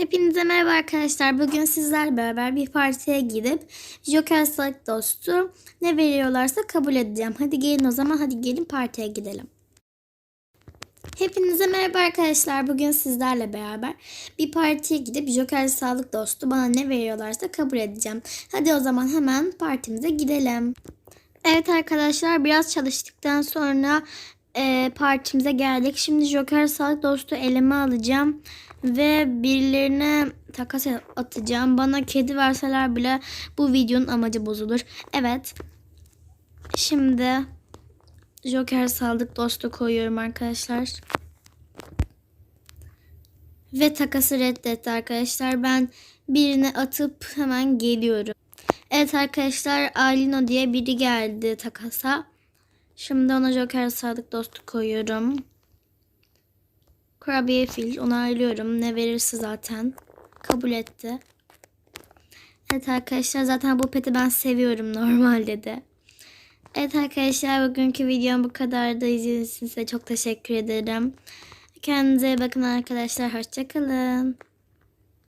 Hepinize merhaba arkadaşlar. Bugün sizlerle beraber bir partiye gidip Joker Salak dostu ne veriyorlarsa kabul edeceğim. Hadi gelin o zaman hadi gelin partiye gidelim. Hepinize merhaba arkadaşlar. Bugün sizlerle beraber bir partiye gidip Joker Sağlık Dostu bana ne veriyorlarsa kabul edeceğim. Hadi o zaman hemen partimize gidelim. Evet arkadaşlar biraz çalıştıktan sonra e, partimize geldik. Şimdi Joker Sağlık Dostu elime alacağım ve birilerine takas atacağım. Bana kedi verseler bile bu videonun amacı bozulur. Evet. Şimdi Joker Sağlık Dostu koyuyorum arkadaşlar. Ve takası reddetti arkadaşlar. Ben birine atıp hemen geliyorum. Evet arkadaşlar Alino diye biri geldi takasa. Şimdi ona Joker Sadık Dostu koyuyorum. Kurabiye fil onaylıyorum. Ne verirse zaten. Kabul etti. Evet arkadaşlar zaten bu peti ben seviyorum normalde de. Evet arkadaşlar bugünkü videom bu kadardı. İzlediğiniz için size çok teşekkür ederim. Kendinize iyi bakın arkadaşlar. Hoşçakalın.